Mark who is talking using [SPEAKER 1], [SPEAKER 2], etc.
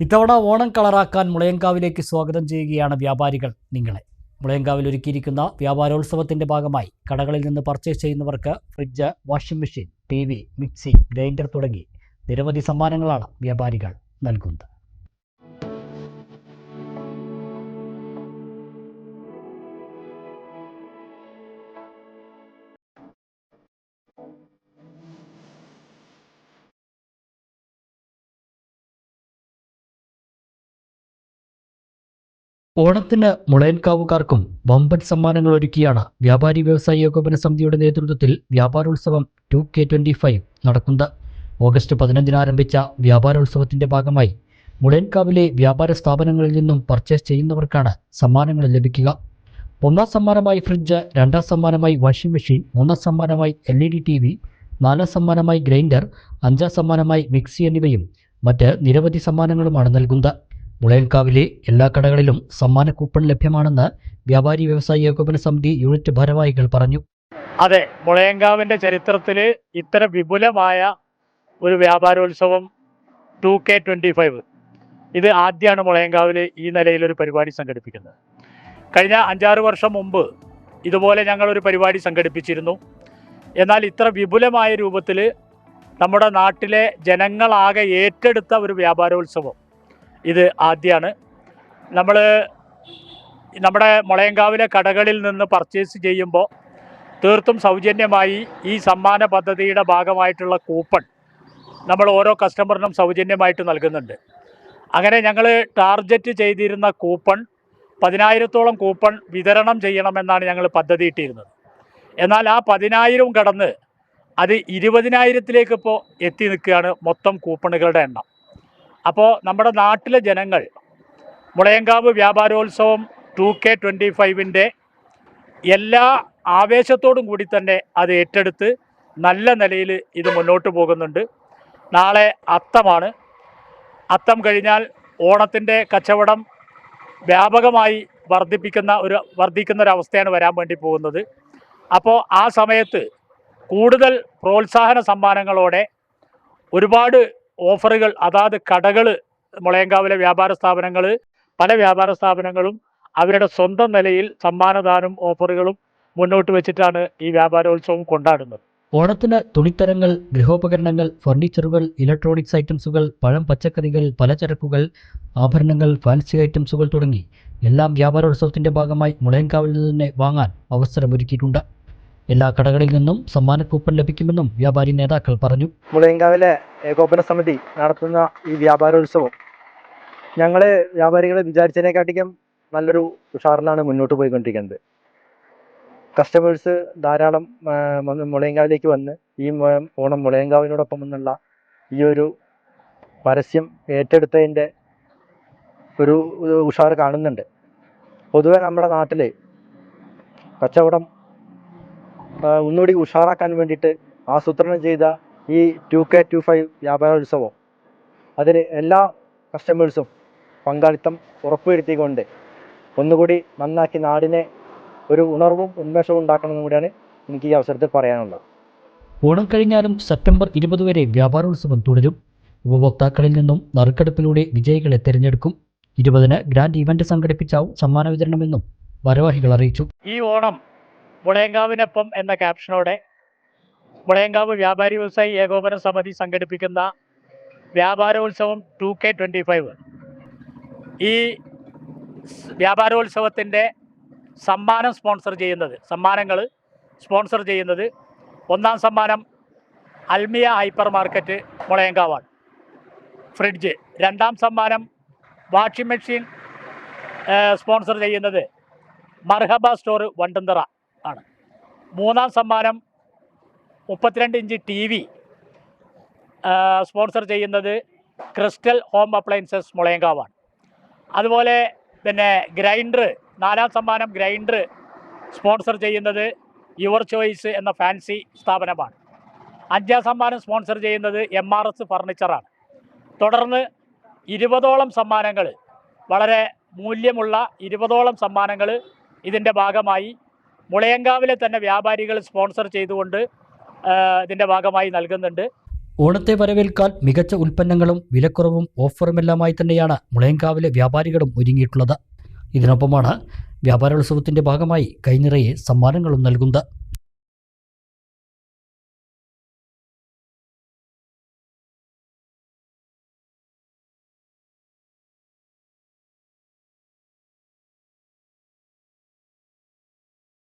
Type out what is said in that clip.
[SPEAKER 1] ഇത്തവണ ഓണം കളറാക്കാൻ മുളയങ്കാവിലേക്ക് സ്വാഗതം ചെയ്യുകയാണ് വ്യാപാരികൾ നിങ്ങളെ. മുളയങ്കാവിൽ ഒരുക്കിയിരിക്കുന്ന വ്യാപാരോത്സവത്തിന്റെ ഭാഗമായി കടകളിൽ നിന്ന് പർച്ചേസ് ചെയ്യുന്നവർക്ക് ഫ്രിഡ്ജ് വാഷിംഗ് മെഷീൻ ടി മിക്സി ഗ്രൈൻഡർ തുടങ്ങി നിരവധി സമ്മാനങ്ങളാണ് വ്യാപാരികൾ നൽകുന്നത്. ഓണത്തിന് മുളയൻകാവുകാർക്കും വമ്പൻ സമ്മാനങ്ങൾ ഒരുക്കിയാണ് വ്യാപാരി വ്യവസായി ഏകോപന സമിതിയുടെ നേതൃത്വത്തിൽ വ്യാപാരോത്സവം ടു കെ ട്വന്റി ഫൈവ് നടക്കുന്നത്. ഓഗസ്റ്റ് പതിനഞ്ചിന് ആരംഭിച്ച വ്യാപാരോത്സവത്തിന്റെ ഭാഗമായി മുളയൻകാവിലെ വ്യാപാര സ്ഥാപനങ്ങളിൽ നിന്നും പർച്ചേസ് ചെയ്യുന്നവർക്കാണ് സമ്മാനങ്ങൾ ലഭിക്കുക. ഒന്നാം സമ്മാനമായി ഫ്രിഡ്ജ് രണ്ടാം സമ്മാനമായി വാഷിംഗ് മെഷീൻ മൂന്നാം സമ്മാനമായി L E D T V നാലാം സമ്മാനമായി ഗ്രൈൻഡർ അഞ്ചാം സമ്മാനമായി മിക്സി എന്നിവയും മറ്റ് നിരവധി സമ്മാനങ്ങളുമാണ് നൽകുന്നത്. മുളയൻകാവിലെ എല്ലാ കടകളിലും സമ്മാന കൂപ്പൺ ലഭ്യമാണെന്ന് വ്യാപാരി വ്യവസായി ഏകോപന സമിതി യൂണിറ്റ് ഭാരവാഹികൾ പറഞ്ഞു.
[SPEAKER 2] അതെ മുളയൻകാവിന്റെ ചരിത്രത്തിൽ ഇത്ര വിപുലമായ ഒരു വ്യാപാരോത്സവം ടു കെ ട്വന്റി ഫൈവ്. ഇത് ആദ്യമാണ് മുളയൻകാവിൽ ഈ നിലയിൽ ഒരു പരിപാടി സംഘടിപ്പിക്കുന്നത്. കഴിഞ്ഞ അഞ്ചാറ് വർഷം മുമ്പ് ഇതുപോലെ ഞങ്ങൾ ഒരു പരിപാടി സംഘടിപ്പിച്ചിരുന്നു. എന്നാൽ ഇത്ര വിപുലമായ രൂപത്തിൽ നമ്മുടെ നാട്ടിലെ ജനങ്ങളാകെ ഏറ്റെടുത്ത ഒരു വ്യാപാരോത്സവം ഇത് ആദ്യമാണ് നമ്മൾ നമ്മുടെ മുളയങ്കാവിലെ കടകളിൽ നിന്ന് പർച്ചേസ് ചെയ്യുമ്പോൾ തീർത്തും സൗജന്യമായി ഈ സമ്മാന പദ്ധതിയുടെ ഭാഗമായിട്ടുള്ള കൂപ്പൺ നമ്മൾ ഓരോ കസ്റ്റമറിനും സൗജന്യമായിട്ട് നൽകുന്നുണ്ട്. അങ്ങനെ ഞങ്ങൾ ടാർഗറ്റ് ചെയ്തിരുന്ന കൂപ്പൺ പതിനായിരത്തോളം കൂപ്പൺ വിതരണം ചെയ്യണമെന്നാണ് ഞങ്ങൾ പദ്ധതി ഇട്ടിരുന്നത്. എന്നാൽ ആ പതിനായിരവും കടന്ന് അത് ഇരുപതിനായിരത്തിലേക്ക് ഇപ്പോൾ എത്തി നിൽക്കുകയാണ് മൊത്തം കൂപ്പണുകളുടെ എണ്ണം. അപ്പോൾ നമ്മുടെ നാട്ടിലെ ജനങ്ങൾ മുളയങ്കാവ് വ്യാപാരോത്സവം ടു കെ ട്വന്റി ഫൈവിന്റെ എല്ലാ ആവേശത്തോടും കൂടി തന്നെ അത് ഏറ്റെടുത്ത് നല്ല നിലയിൽ ഇത് മുന്നോട്ട് പോകുന്നുണ്ട്. നാളെ അത്തമാണ്. അത്തം കഴിഞ്ഞാൽ ഓണത്തിന്റെ കച്ചവടം വ്യാപകമായി വർദ്ധിപ്പിക്കുന്ന ഒരു വർദ്ധിക്കുന്ന ഒരു അവസ്ഥയാണ് വരാൻ വേണ്ടി പോകുന്നത്. അപ്പോൾ ആ സമയത്ത് കൂടുതൽ പ്രോത്സാഹന സമ്മാനങ്ങളോടെ ഒരുപാട് ഓഫറുകൾ അതാത് കടകൾ മുളയങ്കാവിലെ വ്യാപാര സ്ഥാപനങ്ങൾ പല വ്യാപാര സ്ഥാപനങ്ങളും അവരുടെ സ്വന്തം നിലയിൽ സമ്മാനദാനം ഓഫറുകളും മുന്നോട്ട് വെച്ചിട്ടാണ് ഈ വ്യാപാരോത്സവം കൊണ്ടാടുന്നത്.
[SPEAKER 1] ഓണത്തിന് തുണിത്തരങ്ങൾ ഗൃഹോപകരണങ്ങൾ ഫർണിച്ചറുകൾ ഇലക്ട്രോണിക്സ് ഐറ്റംസുകൾ പഴം പച്ചക്കറികൾ പലചരക്കുകൾ ആഭരണങ്ങൾ ഫാൻസി ഐറ്റംസുകൾ തുടങ്ങി എല്ലാം വ്യാപാരോത്സവത്തിന്റെ ഭാഗമായി മുളയൻകാവിൽ നിന്ന് വാങ്ങാൻ അവസരമൊരുക്കിയിട്ടുണ്ട്. എല്ലാ കടകളിൽ നിന്നും സമ്മാന കൂപ്പൺ ലഭിക്കുമെന്നും വ്യാപാരി നേതാക്കൾ പറഞ്ഞു.
[SPEAKER 3] മുളയങ്കാവിലെ ഏകോപന സമിതി നടത്തുന്ന ഈ വ്യാപാരോത്സവം ഞങ്ങളെ വ്യാപാരികളെ വിചാരിച്ചതിനെക്കാട്ടിക്കും നല്ലൊരു ഉഷാറിലാണ് മുന്നോട്ട് പോയിക്കൊണ്ടിരിക്കുന്നത്. കസ്റ്റമേഴ്സ് ധാരാളം മുളയങ്കാവിലേക്ക് വന്ന് ഈ ഓണം മുളയങ്കാവിനോടൊപ്പം എന്നുള്ള ഈ ഒരു പരസ്യം ഏറ്റെടുത്തതിന്റെ ഒരു ഉഷാർ കാണുന്നുണ്ട്. പൊതുവെ നമ്മുടെ നാട്ടിൽ കച്ചവടം ഒന്നുകൂടി ഉഷാറാക്കാൻ വേണ്ടിയിട്ട് ആസൂത്രണം ചെയ്ത ഈ ടു കെ ടു ഫൈവ് വ്യാപാരോത്സവം. അതിന് എല്ലാ കസ്റ്റമേഴ്സും പങ്കാളിത്തം ഉറപ്പുവരുത്തിക്കൊണ്ട് ഒന്നുകൂടി നന്നാക്കി നാടിനെ ഒരു ഉണർവും ഉന്മേഷവും ഉണ്ടാക്കണമെന്നും കൂടിയാണ് എനിക്ക് ഈ അവസരത്തിൽ പറയാനുള്ളത്.
[SPEAKER 1] ഓണം കഴിഞ്ഞാലും സെപ്റ്റംബർ ഇരുപത് വരെ വ്യാപാരോത്സവം തുടരും. ഉപഭോക്താക്കളിൽ നിന്നും നറുക്കെടുപ്പിലൂടെ വിജയികളെ തിരഞ്ഞെടുക്കും. ഇരുപതിന് ഗ്രാൻഡ് ഇവന്റ് സംഘടിപ്പിച്ചാവും സമ്മാന വിതരണമെന്നും ഭാരവാഹികൾ അറിയിച്ചു.
[SPEAKER 2] ഈ ഓണം മുളയങ്കാവിനൊപ്പം എന്ന ക്യാപ്ഷനോടെ മുളയങ്കാവ് വ്യാപാരി വ്യവസായി ഏകോപന സമിതി സംഘടിപ്പിക്കുന്ന വ്യാപാരോത്സവം ടു കെ ട്വന്റി ഫൈവ് ഈ വ്യാപാരോത്സവത്തിന്റെ സമ്മാനം സ്പോൺസർ ചെയ്യുന്നത് സമ്മാനങ്ങൾ സ്പോൺസർ ചെയ്യുന്നത് ഒന്നാം സമ്മാനം അൽമിയ ഹൈപ്പർ മാർക്കറ്റ് മുളയങ്കാവാണ്. ഫ്രിഡ്ജ്. രണ്ടാം സമ്മാനം വാഷിംഗ് മെഷീൻ സ്പോൺസർ ചെയ്യുന്നത് മർഹബ സ്റ്റോർ വണ്ടന്തറ. ആണ്. മൂന്നാം സമ്മാനം മുപ്പത്തിരണ്ട് ഇഞ്ച് ടി വി സ്പോൺസർ ചെയ്യുന്നത് ക്രിസ്റ്റൽ ഹോം അപ്ലയൻസസ് മുളയങ്കാവാണ്. അതുപോലെ പിന്നെ ഗ്രൈൻഡർ നാലാം സമ്മാനം ഗ്രൈൻഡർ സ്പോൺസർ ചെയ്യുന്നത് യുവർ ചോയ്സ് എന്ന ഫാൻസി സ്ഥാപനമാണ്. അഞ്ചാം സമ്മാനം സ്പോൺസർ ചെയ്യുന്നത് എം ആർ എസ് ഫർണിച്ചറാണ് തുടർന്ന് ഇരുപതോളം സമ്മാനങ്ങൾ വളരെ മൂല്യമുള്ള ഇരുപതോളം സമ്മാനങ്ങൾ ഇതിന്റെ ഭാഗമായി മുളയങ്കാവിലെ തന്നെ വ്യാപാരികൾ സ്പോൺസർ ചെയ്തുകൊണ്ട് ഇതിന്റെ ഭാഗമായി നൽകുന്നുണ്ട്.
[SPEAKER 1] ഓണത്തെ വരവേൽക്കാൻ മികച്ച ഉൽപ്പന്നങ്ങളും വിലക്കുറവും ഓഫറുമെല്ലാമായി തന്നെയാണ് മുളയങ്കാവിലെ വ്യാപാരികളും ഒരുങ്ങിയിട്ടുള്ളത്. ഇതിനൊപ്പമാണ് വ്യാപാരോത്സവത്തിന്റെ ഭാഗമായി കൈനിറയെ സമ്മാനങ്ങളും നൽകുന്നത്.